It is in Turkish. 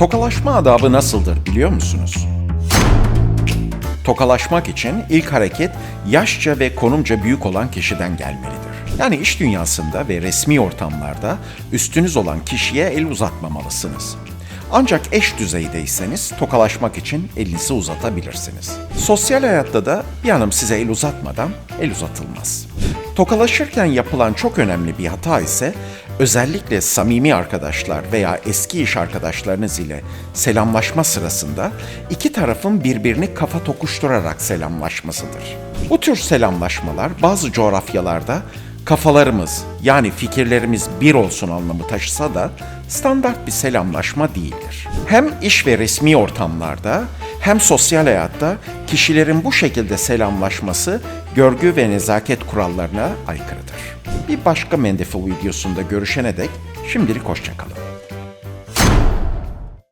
Tokalaşma adabı nasıldır biliyor musunuz? Tokalaşmak için ilk hareket yaşça ve konumca büyük olan kişiden gelmelidir. Yani iş dünyasında ve resmi ortamlarda üstünüz olan kişiye el uzatmamalısınız. Ancak eş düzeydeyseniz tokalaşmak için elinizi uzatabilirsiniz. Sosyal hayatta da bir hanım size el uzatmadan el uzatılmaz. Tokalaşırken yapılan çok önemli bir hata ise özellikle samimi arkadaşlar veya eski iş arkadaşlarınız ile selamlaşma sırasında iki tarafın birbirini kafa tokuşturarak selamlaşmasıdır. Bu tür selamlaşmalar bazı coğrafyalarda kafalarımız yani fikirlerimiz bir olsun anlamı taşısa da standart bir selamlaşma değildir. Hem iş ve resmi ortamlarda hem sosyal hayatta kişilerin bu şekilde selamlaşması görgü ve nezaket kurallarına aykırıdır. Bir başka Mendeful videosunda görüşene dek şimdilik hoşçakalın.